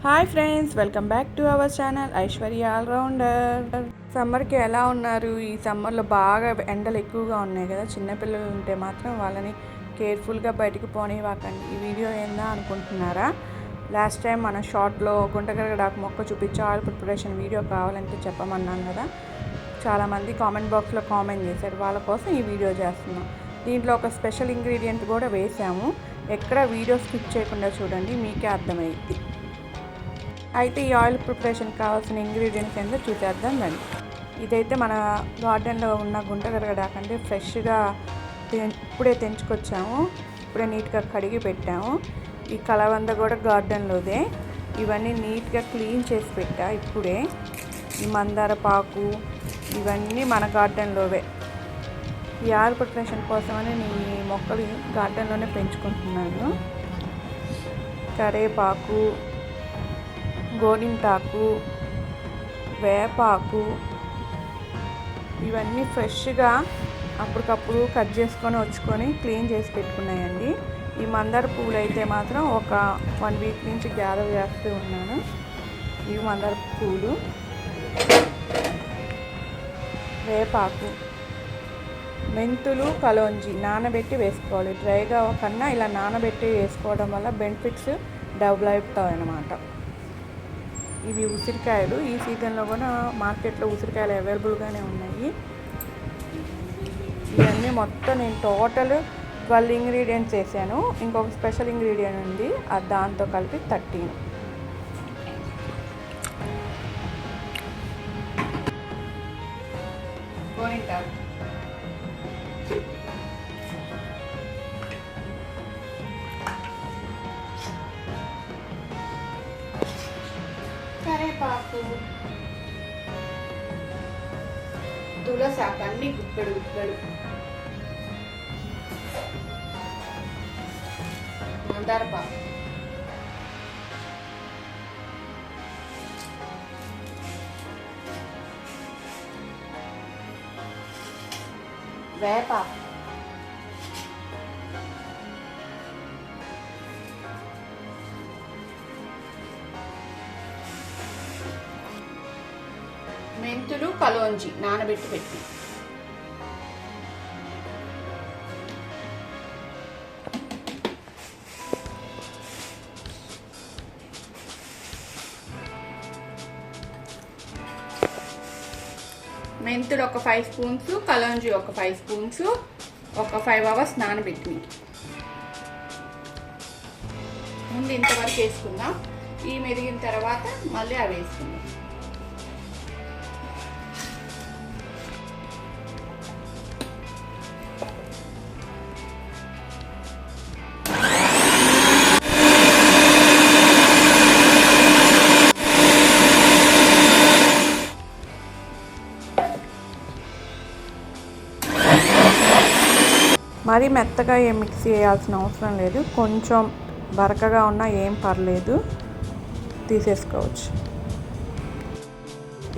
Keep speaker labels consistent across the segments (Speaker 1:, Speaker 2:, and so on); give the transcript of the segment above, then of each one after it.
Speaker 1: Hi friends welcome back to our channel Aishwarya allrounder. సమ్మర్కి ఎలా ఉన్నారు? ఈ సమ్మర్లో బాగా ఎండలు ఎక్కువగా ఉన్నాయి కదా చిన్నపిల్లలు ఉంటే మాత్రం వాళ్ళని కేర్ఫుల్గా బయటికి పోనివ్వకండి. ఈ వీడియో ఏందా అనుకుంటున్నారా? లాస్ట్ టైం మన షార్ట్లో గుంటగరగడాకు మొక్క చూపించాలి ఆయిల్ ప్రిపరేషన్ వీడియో కావాలంటే చెప్పమన్నాను కదా. చాలామంది కామెంట్ బాక్స్లో కామెంట్ చేశారు వాళ్ళ కోసం ఈ వీడియో చేస్తున్నాం. దీంట్లో ఒక స్పెషల్ ఇంగ్రీడియంట్ కూడా వేసాము. ఎక్కడ వీడియో స్కిప్ చేయకుండా చూడండి మీకే అర్థమైంది అయితే ఈ ఆయిల్ ప్రిపరేషన్ కావాల్సిన ఇంగ్రీడియంట్స్ ఏంటో చూసేద్దాం రండి. ఇదైతే మన గార్డెన్లో ఉన్న గుంట గరగడాకంటే ఫ్రెష్గా ఇప్పుడే తెంచుకొచ్చాము. ఇప్పుడే నీట్గా కడిగి పెట్టాము. ఈ కలవంద కూడా గార్డెన్లోదే. ఇవన్నీ నీట్గా క్లీన్ చేసి పెట్టా ఇప్పుడే. ఈ మందార పాకు ఇవన్నీ మన గార్డెన్లోవే. ఈ ఆయిల్ ప్రిపరేషన్ కోసమని నేను ఈ మొక్కలు గార్డెన్లోనే పెంచుకుంటున్నాను. కరేపాకు గోరింటాకు వేపాకు ఇవన్నీ ఫ్రెష్గా అప్పటికప్పుడు కట్ చేసుకొని వచ్చుకొని క్లీన్ చేసి పెట్టుకున్నాయండి. ఈ మందార పువ్వులు అయితే మాత్రం ఒక వన్ వీక్ నుంచి గ్యాదర్ చేస్తూ ఉన్నాను. ఈ మందార పువ్వులు. వేపాకు. మెంతులు కలోంజి నానబెట్టి వేసుకోవాలి. డ్రైగా కన్నా ఇలా నానబెట్టి వేసుకోవడం వల్ల బెనిఫిట్స్ డబుల్ అవుతాయి అన్నమాట ఇవి ఉసిరికాయలు. ఈ సీజన్లో కూడా మార్కెట్లో ఉసిరికాయలు అవైలబుల్గానే ఉన్నాయి. ఇవన్నీ మొత్తం నేను టోటల్ ట్వెల్వ్ ఇంగ్రీడియంట్స్ వేసాను. ఇంకొక స్పెషల్ ఇంగ్రీడియంట్ ఉంది. అది దాంతో కలిపి థర్టీన్. కరేపాకు మెంతులు కలోంజి నానబెట్టి పెట్టి. మెంతులు ఒక ఫైవ్ స్పూన్స్ కలోంజి ఒక ఫైవ్ స్పూన్స్ ఒక ఫైవ్ అవర్స్ నానబెట్టి ముందు ఇంతవరకు వేసుకుందాం. ఈ మెరిగిన తర్వాత మళ్ళీ అవి వేసుకుందాం. మరీ మెత్తగా ఏం మిక్సీ చేయాల్సిన అవసరం లేదు. కొంచెం బరకగా ఉన్నా ఏం పర్లేదు. తీసేసుకోవచ్చు.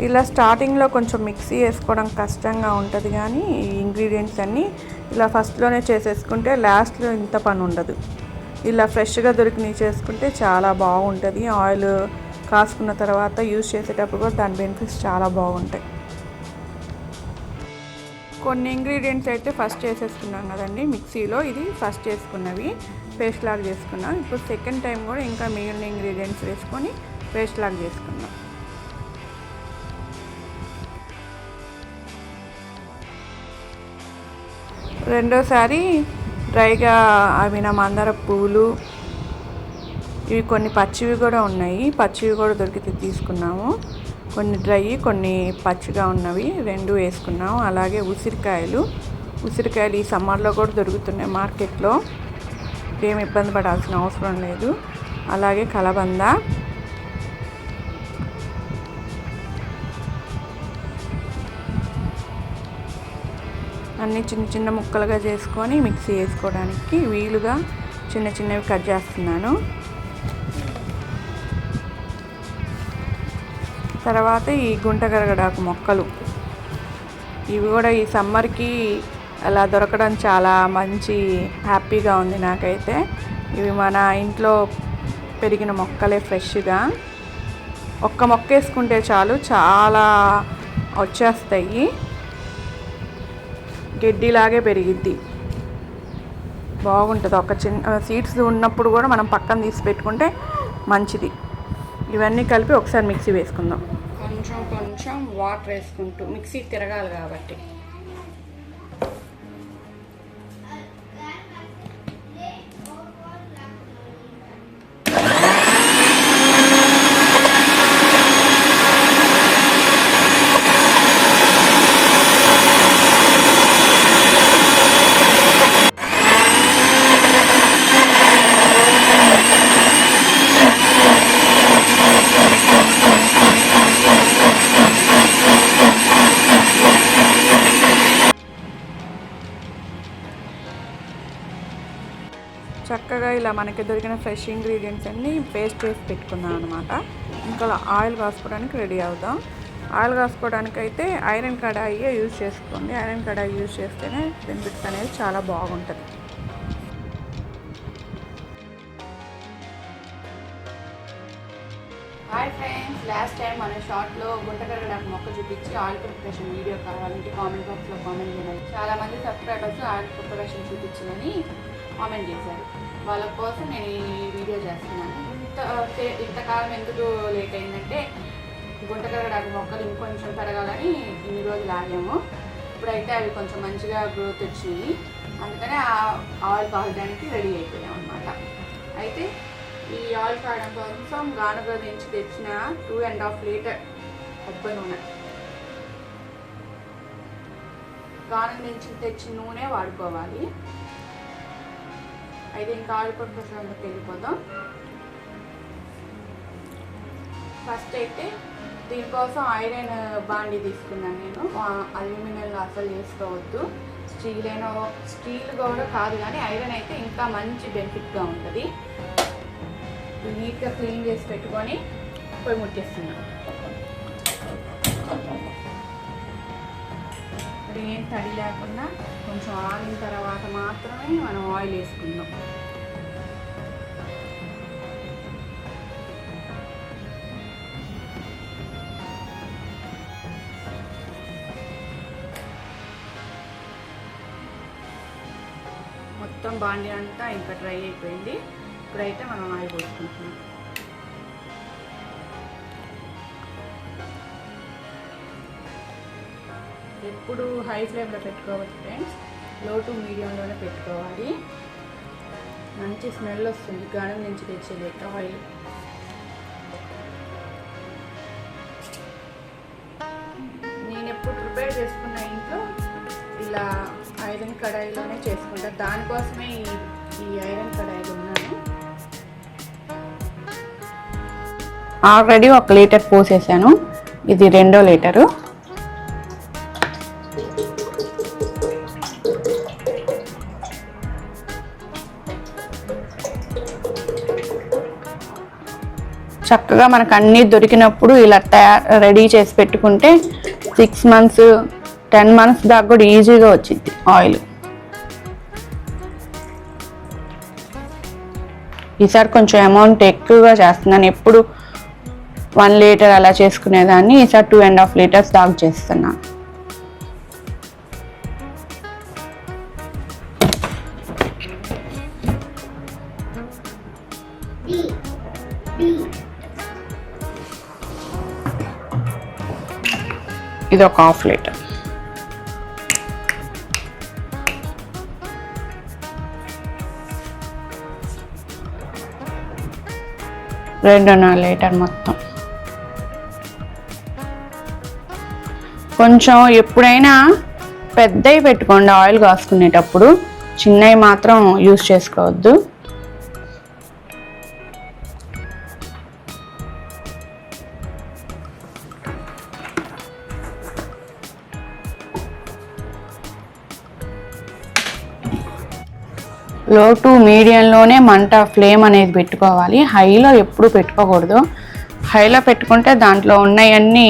Speaker 1: ఇలా స్టార్టింగ్లో కొంచెం మిక్సీ వేసుకోవడం కష్టంగా ఉంటుంది కానీ ఈ ఇంగ్రీడియంట్స్ అన్నీ ఇలా ఫస్ట్లోనే చేసేసుకుంటే లాస్ట్లో ఇంత పని ఉండదు. ఇలా ఫ్రెష్గా దొరికినవి చేసుకుంటే చాలా బాగుంటుంది. ఆయిల్ కాసుకున్న తర్వాత యూజ్ చేసేటప్పుడు కూడా దాని బెనిఫిట్స్ చాలా బాగుంటాయి. కొన్ని ఇంగ్రీడియంట్స్ అయితే ఫస్ట్ చేసేసుకున్నాం కదండి. మిక్సీలో ఇది ఫస్ట్ చేసుకున్నవి పేస్ట్ లాగా చేసుకున్నాం ఇప్పుడు సెకండ్ టైం కూడా ఇంకా మిగిలిన ఇంగ్రీడియంట్స్ వేసుకొని పేస్ట్ లాగా చేసుకున్నాం రెండోసారి డ్రైగా అవి నా మందార పువ్వులు ఇవి కొన్ని పచ్చివి కూడా ఉన్నాయి. పచ్చివి కూడా దొరికితే తీసుకున్నాము. కొన్ని డ్రై కొన్ని పచ్చిగా ఉన్నవి రెండు వేసుకున్నాము అలాగే ఉసిరికాయలు. ఉసిరికాయలు ఈ సమ్మర్లో కూడా దొరుకుతున్నాయి మార్కెట్లో. ఏం ఇబ్బంది పడాల్సిన అవసరం లేదు. అలాగే కలబంద. అన్నీ చిన్న చిన్న ముక్కలుగా చేసుకొని మిక్సీ వేసుకోవడానికి వీలుగా చిన్న చిన్నవి కట్ చేస్తున్నాను. తర్వాత ఈ గుంటగరగడాకు మొక్కలు. ఇవి కూడా ఈ సమ్మర్కి అలా దొరకడం చాలా మంచి హ్యాపీగా ఉంది నాకైతే. ఇవి మన ఇంట్లో పెరిగిన మొక్కలే ఫ్రెష్గా. ఒక్క మొక్క వేసుకుంటే చాలు చాలా వచ్చేస్తాయి. గడ్డిలాగే పెరిగిద్ది. బాగుంటుంది. ఒక చిన్న సీడ్స్ ఉన్నప్పుడు కూడా మనం పక్కన తీసి పెట్టుకుంటే మంచిది. ఇవన్నీ కలిపి ఒకసారి మిక్సీ వేసుకుందాం. కొంచెం కొంచెం వాటర్ వేసుకుంటూ మిక్సీ తిరగాలి కాబట్టి. చక్కగా ఇలా మనకి దొరికిన ఫ్రెష్ ఇంగ్రీడియంట్స్ అన్నీ పేస్ట్ చేసి పెట్టుకుందాం అనమాట ఇంకా ఆయిల్ కాసుకోవడానికి రెడీ అవుదాం ఆయిల్ కాసుకోవడానికి అయితే ఐరన్ కడాయి యూజ్ చేసుకోండి. ఐరన్ కడాయి యూజ్ చేస్తేనే బెనిఫిట్స్ అనేది చాలా బాగుంటుంది. హాయ్ ఫ్రెండ్స్ లాస్ట్ టైం మన షార్ట్లో నాకు మొక్క చూపించి ఆయిల్ ప్రిపరేషన్ వీడియో కావాలంటే కామెంట్ బాక్స్లో కామెంట్ చేయాలి చాలామంది సబ్స్క్రైబర్స్ ఆయిల్ ప్రిపరేషన్ చూపించిందని కామెంట్ చేశారు. వాళ్ళ కోసం నేను ఈ వీడియో చేస్తున్నాను. ఇంత ఇంతకాలం ఎందుకు లేట్ అయిందంటే గుంటకరగడానికి మొక్కలు ఇంకొంచెం పెరగాలని ఇన్ని రోజులు ఆగాము. ఇప్పుడైతే అవి కొంచెం మంచిగా గ్రోత్ వచ్చింది. అందుకనే ఆ ఆయిల్ కాగడానికి రెడీ అయిపోయాం అనమాట అయితే ఈ ఆయిల్ కాగడం కోసం గానుగ నుంచి తెచ్చిన టూ అండ్ హాఫ్ లీటర్ కొబ్బరి నూనె. గానుగ నుంచి తెచ్చిన నూనె వాడుకోవాలి. అయితే ఇంకా ఆయిల్ ప్రశాంతకి వెళ్ళిపోదాం ఫస్ట్ అయితే దీనికోసం ఐరన్ బాండి తీసుకున్నాను నేను. అల్యూమినియంలో అసలు చేసుకోవద్దు స్టీల్ అయినా స్టీల్ కూడా కాదు కానీ ఐరన్ అయితే ఇంకా మంచి బెనిఫిట్గా ఉంటుంది. నీట్గా క్లీన్ చేసి పెట్టుకొని పొయ్యి ముట్టేస్తున్నాను. ఇప్పుడు ఏం తడి లేకుండా కొంచెం ఆరిన తర్వాత మాత్రమే మనం ఆయిల్ వేసుకుందాం. మొత్తం బాండి అంతా ఇంకా డ్రై అయిపోయింది. ఇప్పుడైతే మనం ఆయిల్ పోసుకుంటున్నాం. ఎప్పుడు హై ఫ్లేమ్లో పెట్టుకోవచ్చు ఫ్రెండ్స్. లో టు మీడియంలోనే పెట్టుకోవాలి. మంచి స్మెల్ వస్తుంది. గణం నుంచి తెచ్చేది ఆయిల్. నేను ఎప్పుడు ప్రిపేర్ చేసుకున్న ఇంట్లో ఇలా ఐరన్ కడాయిలోనే చేసుకుంటా. దానికోసమే ఈ ఈ ఐరన్ కడాయిలు ఉన్నాను. ఆల్రెడీ ఒక లీటర్ పోసేసాను. ఇది రెండో లీటరు. చక్కగా మనకు అన్నీ దొరికినప్పుడు ఇలా తయారు రెడీ చేసి పెట్టుకుంటే సిక్స్ మంత్స్ టెన్ మంత్స్ దాకా కూడా ఈజీగా వచ్చింది ఆయిల్. ఈసారి కొంచెం అమౌంట్ ఎక్కువగా చేస్తున్నాను. ఎప్పుడు వన్ లీటర్ అలా చేసుకునేదాన్ని ఈసారి టూ అండ్ హాఫ్ లీటర్స్ దాకా చేస్తున్నాను. ఇది ఒక హాఫ్ లీటర్. రెండున్నర లీటర్ మొత్తం. కొంచెం ఎప్పుడైనా పెద్దవి పెట్టుకోండి ఆయిల్ కాసుకునేటప్పుడు. చిన్నవి మాత్రం యూస్ చేసుకోవద్దు. లో టు మీడియంలోనే మంట ఫ్లేమ్ అనేది పెట్టుకోవాలి. హైలో ఎప్పుడు పెట్టుకోకూడదు. హైలో పెట్టుకుంటే దాంట్లో ఉన్నవన్నీ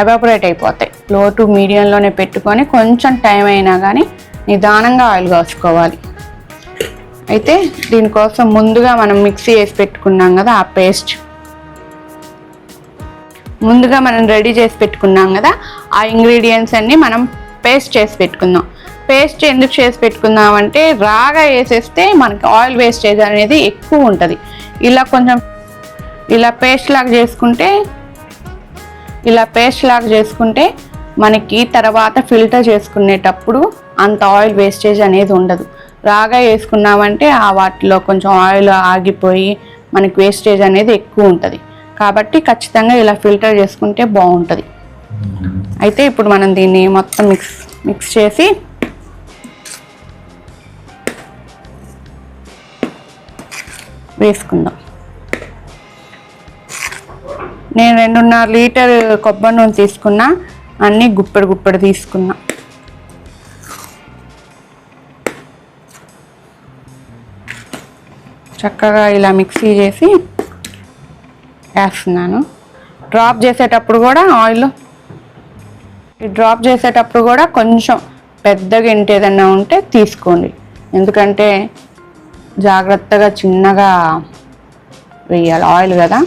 Speaker 1: ఎవాపరేట్ అయిపోతాయి. లో టు మీడియంలోనే పెట్టుకొని కొంచెం టైం అయినా కానీ నిదానంగా ఆయిల్ కాచుకోవాలి అయితే దీనికోసం ముందుగా మనం మిక్సీ వేసి పెట్టుకున్నాం కదా ఆ పేస్ట్. ముందుగా మనం రెడీ చేసి పెట్టుకున్నాం కదా ఆ ఇంగ్రీడియంట్స్ అన్నీ మనం పేస్ట్ చేసి పెట్టుకుందాం. పేస్ట్ ఎందుకు చేసి పెట్టుకున్నామంటే రాగా వేసేస్తే మనకి ఆయిల్ వేస్టేజ్ అనేది ఎక్కువ ఉంటుంది. ఇలా కొంచెం ఇలా పేస్ట్ లాగా చేసుకుంటే ఇలా పేస్ట్ లాగా చేసుకుంటే మనకి తర్వాత ఫిల్టర్ చేసుకునేటప్పుడు అంత ఆయిల్ వేస్టేజ్ అనేది ఉండదు. రాగా వేసుకున్నామంటే ఆ వాటిలో కొంచెం ఆయిల్ ఆగిపోయి మనకి వేస్టేజ్ అనేది ఎక్కువ ఉంటుంది. కాబట్టి ఖచ్చితంగా ఇలా ఫిల్టర్ చేసుకుంటే బాగుంటుంది. అయితే ఇప్పుడు మనం దీన్ని మొత్తం మిక్స్ మిక్స్ చేసి వేసుకుందాం. నేను రెండున్నర లీటర్ కొబ్బరి నూనె తీసుకున్నా అన్నీ గుప్పెడు గుప్పెడు తీసుకున్నా. చక్కగా ఇలా మిక్సీ చేసి వేస్తున్నాను. డ్రాప్ చేసేటప్పుడు కూడా ఆయిల్ డ్రాప్ చేసేటప్పుడు కూడా కొంచెం పెద్దగా ఇంటి ఏదైనా ఉంటే తీసుకోండి. ఎందుకంటే జాగ్రత్తగా చిన్నగా వేయాలి. ఆయిల్ కదా?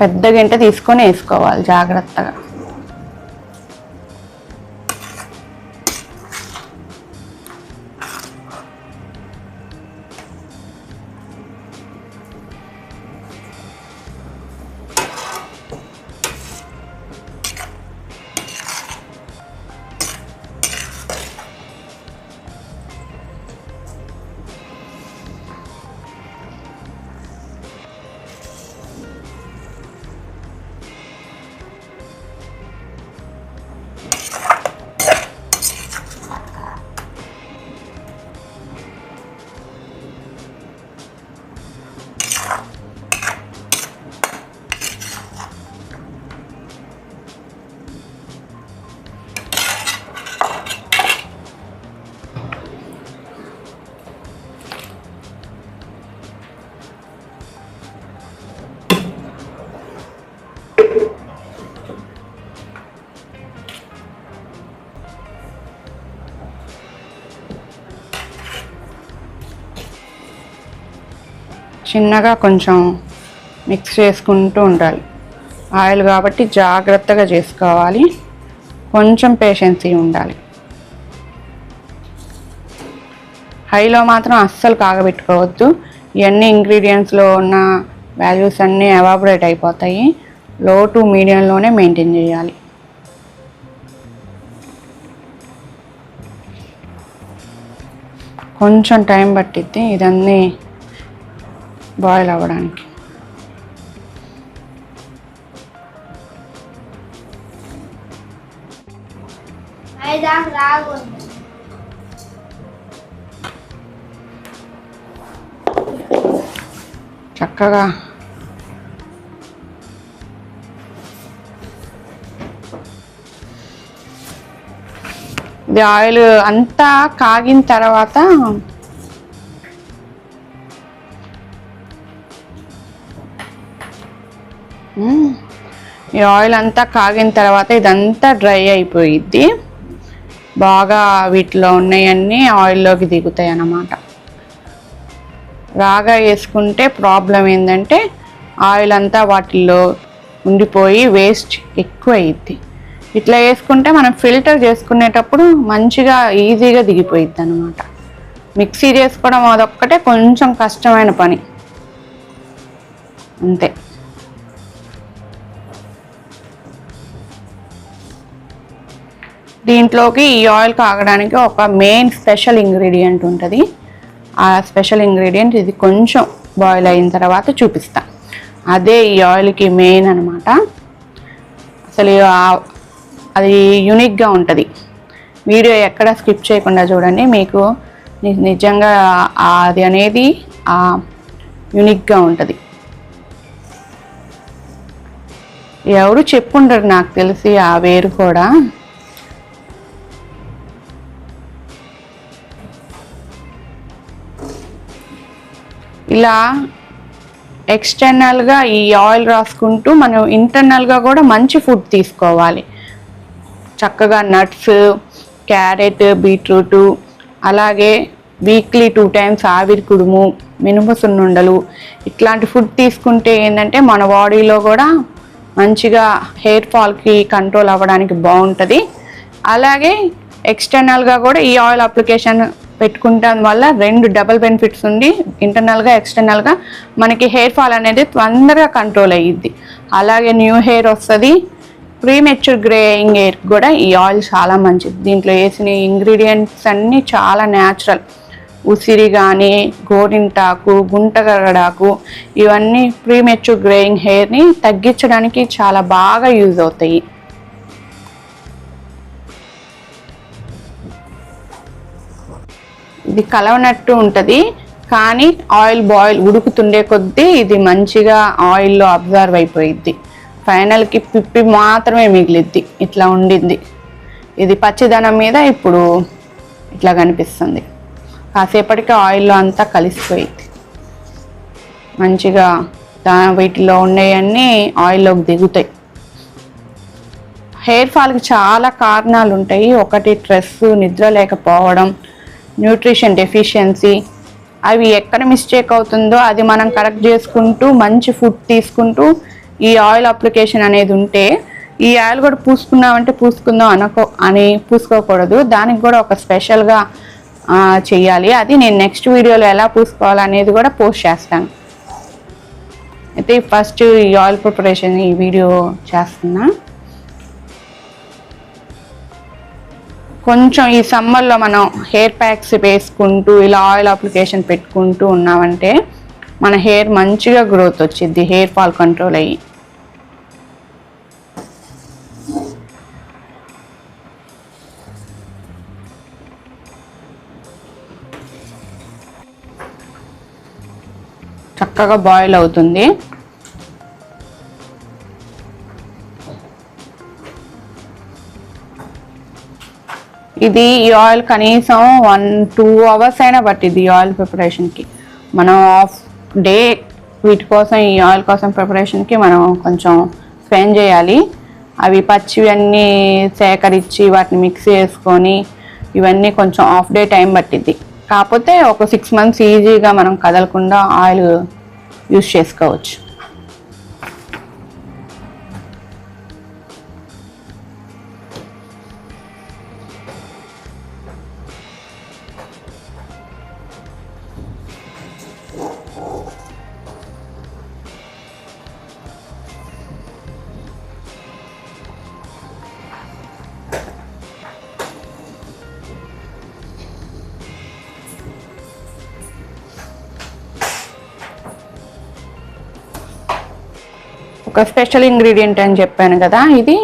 Speaker 1: పెద్ద గంట తీసుకొని వేసుకోవాలి జాగ్రత్తగా. చిన్నగా కొంచెం మిక్స్ చేసుకుంటూ ఉండాలి. ఆయిల్ కాబట్టి జాగ్రత్తగా చేసుకోవాలి. కొంచెం పేషెన్సీ ఉండాలి. హైలో మాత్రం అస్సలు కాగబెట్టుకోవద్దు. ఇవన్నీ ఇంగ్రీడియంట్స్లో ఉన్న వాల్యూస్ అన్నీ ఎవాబరేట్ అయిపోతాయి. లో టు మీడియంలోనే మెయింటైన్ చేయాలి. కొంచెం టైం పట్టిద్ది. ఇదన్నీ బాయిల్ అవ్వడానికి. చక్కగా ఇది ఆయిల్ అంతా కాగిన తర్వాత ఈ ఆయిల్ అంతా కాగిన తర్వాత ఇదంతా డ్రై అయిపోయిద్ది. బాగా వీటిలో ఉన్నాయన్నీ ఆయిల్లోకి దిగుతాయి అన్నమాట. రాగా వేసుకుంటే ప్రాబ్లం ఏంటంటే ఆయిల్ అంతా వాటిల్లో ఉండిపోయి వేస్ట్ ఎక్కువ అయ్యిద్ది ఇట్లా వేసుకుంటే మనం ఫిల్టర్ చేసుకునేటప్పుడు మంచిగా ఈజీగా దిగిపోయిద్ది అనమాట మిక్సీ చేసుకోవడం అదొక్కటే కొంచెం కష్టమైన పని. అంతే. దీంట్లోకి ఈ ఆయిల్ కాగడానికి ఒక మెయిన్ స్పెషల్ ఇంగ్రీడియంట్ ఉంటుంది. ఆ స్పెషల్ ఇంగ్రీడియంట్ ఇది కొంచెం బాయిల్ అయిన తర్వాత చూపిస్తా. అదే ఈ ఆయిల్కి మెయిన్ అనమాట అసలు అది యూనిక్గా ఉంటుంది. వీడియో ఎక్కడ స్కిప్ చేయకుండా చూడండి. మీకు నిజంగా అది అనేది యూనిక్గా ఉంటుంది. ఎవరు చెప్పుండరు నాకు తెలిసి ఆ వేరు కూడా. ఇలా ఎక్స్టర్నల్గా ఈ ఆయిల్ రాసుకుంటూ మనం ఇంటర్నల్గా కూడా మంచి ఫుడ్ తీసుకోవాలి. చక్కగా నట్స్ క్యారెట్ బీట్రూట్ అలాగే వీక్లీ టూ టైమ్స్ ఆవిరి కుడుము మినుము సున్నుండలు ఇట్లాంటి ఫుడ్ తీసుకుంటే ఏంటంటే మన బాడీలో కూడా మంచిగా హెయిర్ ఫాల్కి కంట్రోల్ అవ్వడానికి బాగుంటుంది. అలాగే ఎక్స్టర్నల్గా కూడా ఈ ఆయిల్ అప్లికేషన్ పెట్టుకుంటాం వల్ల రెండు డబల్ బెనిఫిట్స్ ఉంది ఇంటర్నల్గా ఎక్స్టర్నల్గా మనకి హెయిర్ ఫాల్ అనేది తొందరగా కంట్రోల్ అయ్యిద్ది. అలాగే న్యూ హెయిర్ వస్తుంది. ప్రీమెచ్యూర్ గ్రేయింగ్ హెయిర్ కూడా ఈ ఆయిల్ చాలా మంచిది. దీంట్లో వేసిన ఇంగ్రీడియంట్స్ అన్నీ చాలా న్యాచురల్ ఉసిరి కానీ గోరింటాకు గుంటగరడాకు ఇవన్నీ ప్రీమెచ్యూర్ గ్రేయింగ్ హెయిర్ని తగ్గించడానికి చాలా బాగా యూజ్ అవుతాయి. ఇది కలవనట్టు ఉంటుంది కానీ ఆయిల్ బాయిల్ ఉడుకుతుండే కొద్దీ ఇది మంచిగా ఆయిల్లో అబ్జర్వ్ అయిపోయిద్ది. ఫైనల్కి పిప్పి మాత్రమే మిగిలిద్ది ఇట్లా ఉండింది. ఇది పచ్చిదనం మీద ఇప్పుడు ఇట్లా కనిపిస్తుంది. కాసేపటికి ఆయిల్లో అంతా కలిసిపోయింది మంచిగా దా వీటిలో ఉండేవన్నీ ఆయిల్లోకి దిగుతాయి. హెయిర్ ఫాల్కి చాలా కారణాలు ఉంటాయి ఒకటి స్ట్రెస్ నిద్ర లేకపోవడం న్యూట్రిషన్ డెఫిషియన్సీ. అవి ఎక్కడ మిస్టేక్ అవుతుందో అది మనం కరెక్ట్ చేసుకుంటూ మంచి ఫుడ్ తీసుకుంటూ ఈ ఆయిల్ అప్లికేషన్ అనేది ఉంటే ఈ ఆయిల్ కూడా పూసుకున్నామంటే పూసుకుందాం అనుకో అని పూసుకోకూడదు. దానికి కూడా ఒక స్పెషల్గా చెయ్యాలి. అది నేను నెక్స్ట్ వీడియోలో ఎలా పూసుకోవాలనేది కూడా పోస్ట్ చేస్తాను. అయితే ఫస్ట్ ఈ ఆయిల్ ప్రిపరేషన్ ఈ వీడియో చేస్తున్నా. కొంచెం ఈ సమ్మర్లో మనం హెయిర్ ప్యాక్స్ వేసుకుంటూ ఇలా ఆయిల్ అప్లికేషన్ పెట్టుకుంటూ ఉన్నామంటే మన హెయిర్ మంచిగా గ్రోత్ వచ్చింది హెయిర్ ఫాల్ కంట్రోల్ అయ్యి. చక్కగా బాయిల్ అవుతుంది. ఇది ఈ ఆయిల్ కనీసం వన్ టూ అవర్స్ అయినా పట్టింది ఈ ఆయిల్ ప్రిపరేషన్కి మనం ఆఫ్ డే వీటి కోసం ఈ ఆయిల్ కోసం ప్రిపరేషన్కి మనం కొంచెం స్పెండ్ చేయాలి. అవి పచ్చివి అన్నీ సేకరించి వాటిని మిక్స్ చేసుకొని ఇవన్నీ కొంచెం హాఫ్ డే టైం పట్టిద్ది. కాకపోతే ఒక సిక్స్ మంత్స్ ఈజీగా మనం కదలకుండా ఆయిల్ యూస్ చేసుకోవచ్చు. ఒక స్పెషల్ ఇంగ్రీడియంట్ అని చెప్పాను కదా ఇది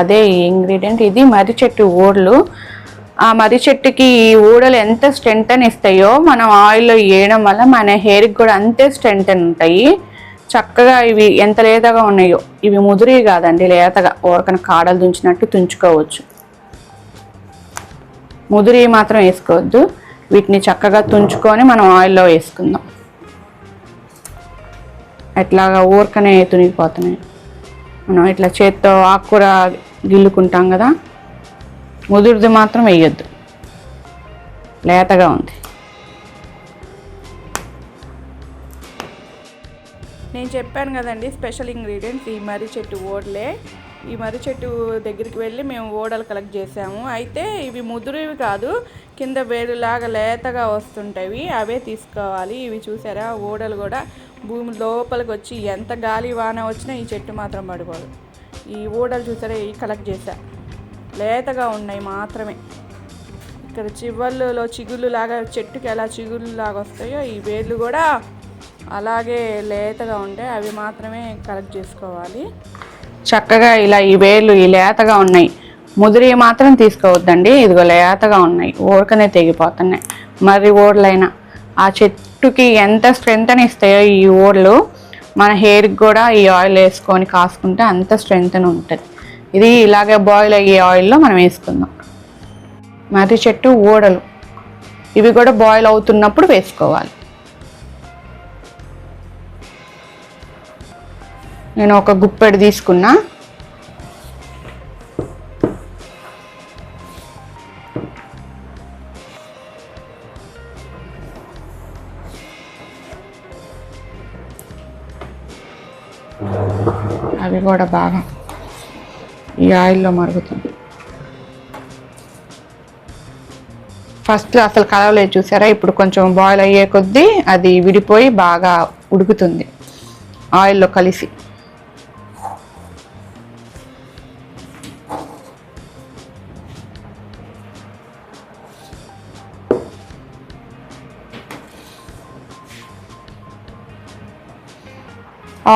Speaker 1: అదే ఇంగ్రీడియంట్. ఇది మర్రి చెట్టు ఊడలు ఆ మర్రి చెట్టుకి ఈ ఊడలు ఎంత స్ట్రెంత్ అని ఇస్తాయో మనం ఆయిల్లో వేయడం వల్ల మన హెయిర్కి కూడా అంతే స్ట్రెంత్ ఉంటాయి. చక్కగా ఇవి ఎంత లేతగా ఉన్నాయో ఇవి ముదిరి కాదండి లేతగా. ఓరకన కాడలు తుంచినట్టు తుంచుకోవచ్చు. ముదిరి మాత్రం వేసుకోవద్దు. వీటిని చక్కగా తుంచుకొని మనం ఆయిల్లో వేసుకుందాం. ఎట్లాగా ఊరకనే తునిగిపోతున్నాయి. మనం ఇట్లా చేత్తో ఆకుకూర గిల్లుకుంటాం కదా ముదురుది మాత్రం వేయొద్దు. లేతగా ఉంది. నేను చెప్పాను కదండి స్పెషల్ ఇంగ్రీడియంట్స్ ఈ మర్రి చెట్టు ఓడలే. ఈ మర్రి చెట్టు దగ్గరికి వెళ్ళి మేము ఓడలు కలెక్ట్ చేసాము. అయితే ఇవి ముదురువి కాదు కింద వేరులాగా లేతగా వస్తుంటాయి అవే తీసుకోవాలి. ఇవి చూసారా? ఓడలు కూడా భూమి లోపలికి వచ్చి ఎంత గాలి వాన వచ్చినా ఈ చెట్టు మాత్రం పడిపోదు. ఈ ఓడలు చూసారా? ఇవి కలెక్ట్ చేశా లేతగా ఉన్నాయి మాత్రమే. ఇక్కడ చివర్లలో చిగుళ్ళు లాగా చెట్టుకి ఎలా చిగుళ్ళు లాగా వస్తాయో ఈ వేర్లు కూడా అలాగే లేతగా ఉంటే అవి మాత్రమే కలెక్ట్ చేసుకోవాలి. చక్కగా ఇలా ఈ వేర్లు ఈ లేతగా ఉన్నాయి. ముదిరి మాత్రం తీసుకోవద్దండి. ఇదిగో లేతగా ఉన్నాయి. ఊరకనే తెగిపోతున్నాయి. మరి ఓడలైనా ఆ చెట్టుకి ఎంత స్ట్రెంత్ అని ఇస్తాయో ఈ ఓడలు మన హెయిర్కి కూడా ఈ ఆయిల్ వేసుకొని కాసుకుంటే అంత స్ట్రెంత్ అని ఉంటుంది. ఇది ఇలాగే బాయిల్ అయ్యే ఆయిల్లో మనం వేసుకుందాం. మర్రి చెట్టు ఓడలు ఇవి కూడా బాయిల్ అవుతున్నప్పుడు వేసుకోవాలి. నేను ఒక గుప్పెడు తీసుకున్నా. అవి కూడా బాగా ఈ ఆయిల్లో మరుగుతుంది ఫస్ట్ అసలు కలవలేదు చూసారా? ఇప్పుడు కొంచెం బాయిల్ అయ్యే కొద్దీ అది విడిపోయి బాగా ఉడుకుతుంది. ఆయిల్లో కలిసి.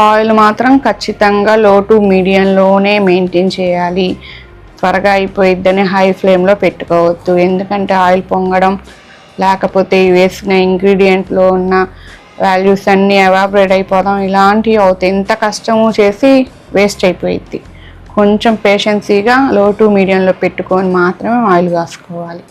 Speaker 1: ఆయిల్ మాత్రం ఖచ్చితంగా లో టు మీడియంలోనే మెయింటైన్ చేయాలి. త్వరగా అయిపోయిద్దని హై ఫ్లేమ్లో పెట్టుకోవద్దు. ఎందుకంటే ఆయిల్ పొంగడం లేకపోతే వేసిన ఇంగ్రీడియంట్లో ఉన్న వాల్యూస్ అన్నీ ఎవాపరేట్ అయిపోవడం ఇలాంటివి అవుతాయి ఎంత కష్టము చేసి వేస్ట్ అయిపోయిద్ది. కొంచెం పేషెన్సీగా లో టు మీడియంలో పెట్టుకొని మాత్రమే ఆయిల్ కాసుకోవాలి.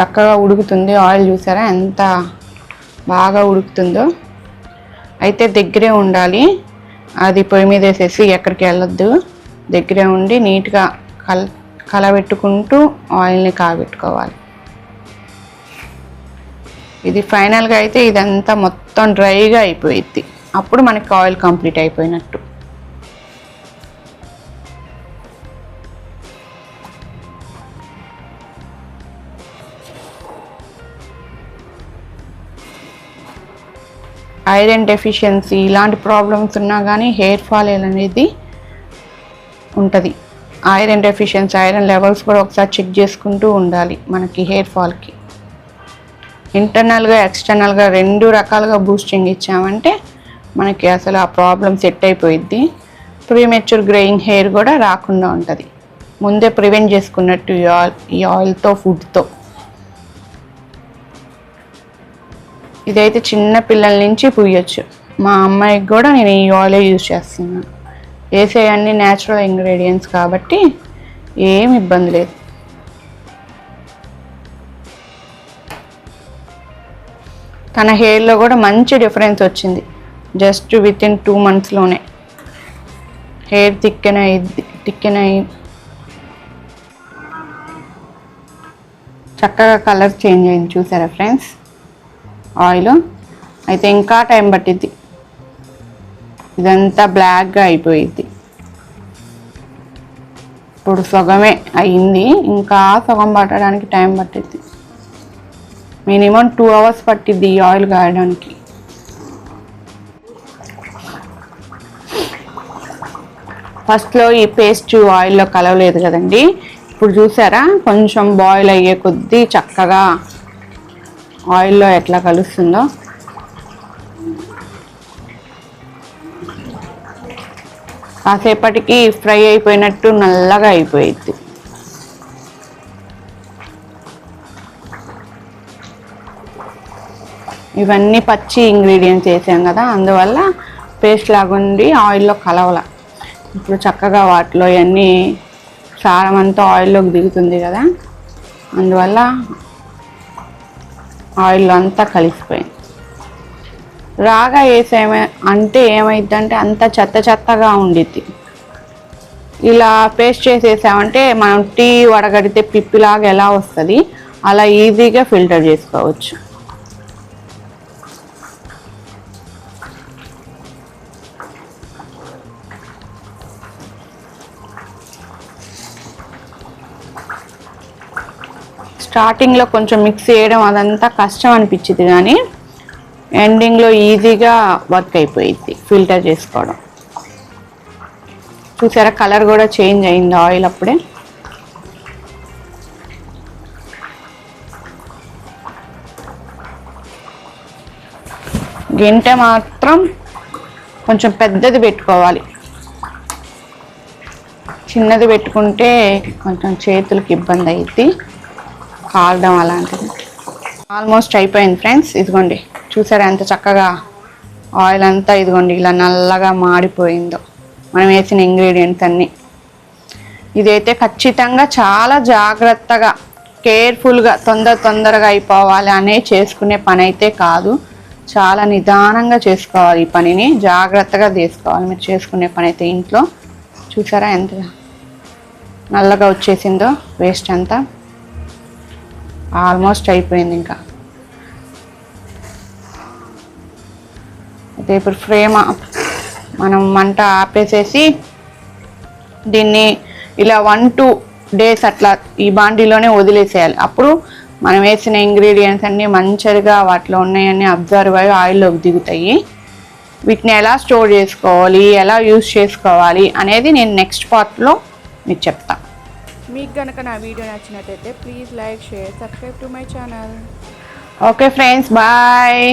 Speaker 1: చక్కగా ఉడుకుతుంది. ఆయిల్ చూసారా? ఎంత బాగా ఉడుకుతుందో. అయితే దగ్గరే ఉండాలి. అది పొయ్యి మీద వేసేసి ఎక్కడికి వెళ్ళొద్దు. దగ్గరే ఉండి నీట్గా కల కలబెట్టుకుంటూ ఆయిల్ని కాగబెట్టుకోవాలి. ఇది ఫైనల్గా అయితే ఇదంతా మొత్తం డ్రైగా అయిపోయిద్ది. అప్పుడు మనకి ఆయిల్ కంప్లీట్ అయిపోయినట్టు. ఐరన్ డెఫిషియన్సీ ఇలాంటి ప్రాబ్లమ్స్ ఉన్నా కానీ హెయిర్ ఫాల్ అనేది ఉంటుంది. ఐరన్ డెఫిషియన్సీ ఐరన్ లెవెల్స్ కూడా ఒకసారి చెక్ చేసుకుంటూ ఉండాలి మనకి హెయిర్ ఫాల్కి. ఇంటర్నల్గా ఎక్స్టర్నల్గా రెండు రకాలుగా బూస్టింగ్ ఇచ్చామంటే మనకి అసలు ఆ ప్రాబ్లం సెట్ అయిపోయిద్ది. ప్రీమెచ్యూర్ గ్రేయింగ్ హెయిర్ కూడా రాకుండా ఉంటుంది. ముందే ప్రివెంట్ చేసుకున్నట్టు ఈ ఆయిల్ ఈ ఆయిల్తో ఫుడ్తో. ఇదైతే చిన్న పిల్లల నుంచి పూయొచ్చు మా అమ్మాయికి కూడా నేను ఈ ఆయిలే యూజ్ చేస్తున్నాను వేసే అన్ని న్యాచురల్ ఇంగ్రీడియంట్స్ కాబట్టి ఏం ఇబ్బంది లేదు. తన హెయిర్లో కూడా మంచి డిఫరెన్స్ వచ్చింది. జస్ట్ విత్ ఇన్ టూ మంత్స్లోనే హెయిర్ థిక్కెన్ అయింది థిక్కెన్ అయింది చక్కగా కలర్ చేంజ్ అయింది చూసారా ఫ్రెండ్స్ ఆయిల్. అయితే ఇంకా టైం పట్టిద్ది. ఇదంతా బ్లాక్గా అయిపోయిద్ది. ఇప్పుడు సగమే అయింది ఇంకా సగం పట్టడానికి టైం పట్టిద్ది. మినిమం టూ అవర్స్ పట్టిద్ది ఈ ఆయిల్ కాయడానికి. ఫస్ట్లో ఈ పేస్ట్ ఆయిల్లో కలవలేదు కదండి. ఇప్పుడు చూసారా? కొంచెం బాయిల్ అయ్యే కొద్దీ చక్కగా ఆయిల్లో ఎట్లా కలుస్తుందో. కాసేపటికి ఫ్రై అయిపోయినట్టు నల్లగా అయిపోయింది ఇవన్నీ పచ్చి ఇంగ్రీడియంట్స్ వేసాం కదా అందువల్ల పేస్ట్ లాగుండి ఆయిల్లో కలవల. ఇప్పుడు చక్కగా వాటిలో ఇవన్నీ సారం అంతా ఆయిల్లోకి దిగుతుంది కదా అందువల్ల ఆయిల్ అంతా కలిసిపోయింది. రాగా వేసేమే అంటే ఏమైందంటే అంత చెత్త చెత్తగా ఉండిద్ది. ఇలా పేస్ట్ చేసేసామంటే మనం టీ వడగడితే పిప్పిలాగా ఎలా వస్తుంది? అలా ఈజీగా ఫిల్టర్ చేసుకోవచ్చు. స్టార్టింగ్లో కొంచెం మిక్స్ చేయడం అదంతా కష్టం అనిపించింది కానీ ఎండింగ్లో ఈజీగా వర్క్ అయిపోయింది ఫిల్టర్ చేసుకోవడం. చూసారా కలర్ కూడా చేంజ్ అయింది ఆయిల్ అప్పుడే. గింటె మాత్రం కొంచెం పెద్దది పెట్టుకోవాలి. చిన్నది పెట్టుకుంటే కొంచెం చేతులకు ఇబ్బంది అవుతుంది కాలడం అలాంటిది. ఆల్మోస్ట్ అయిపోయింది ఫ్రెండ్స్ ఇదిగోండి చూసారా ఎంత చక్కగా ఆయిల్ అంతా ఇదిగోండి ఇలా నల్లగా మాడిపోయిందో. మనం వేసిన ఇంగ్రీడియంట్స్ అన్నీ. ఇదైతే ఖచ్చితంగా చాలా జాగ్రత్తగా కేర్ఫుల్గా తొందర తొందరగా అయిపోవాలి అనే చేసుకునే పని అయితే కాదు. చాలా నిదానంగా చేసుకోవాలి ఈ పనిని. జాగ్రత్తగా చేసుకోవాలి మీరు చేసుకునే పని అయితే ఇంట్లో. చూసారా ఎంత నల్లగా వచ్చేసిందో వేస్ట్ అంతా. ఆల్మోస్ట్ అయిపోయింది ఇంకా. అయితే ఇప్పుడు ఫ్రేమ్ మనం మంట ఆపేసేసి దీన్ని ఇలా వన్ టూ డేస్ అట్లా ఈ బాండీలోనే వదిలేసేయాలి. అప్పుడు మనం వేసిన ఇంగ్రీడియంట్స్ అన్నీ మంచిగా వాటిలో ఉన్నాయన్నీ అబ్జర్వ్ అయ్యి ఆయిల్లోకి దిగుతాయి. వీటిని ఎలా స్టోర్ చేసుకోవాలి ఎలా యూస్ చేసుకోవాలి అనేది నేను నెక్స్ట్ పార్ట్లో మీకు చెప్తాను మీకు కనుక నా వీడియో నచ్చినట్టయితే please like share subscribe to my channel. Okay friends bye.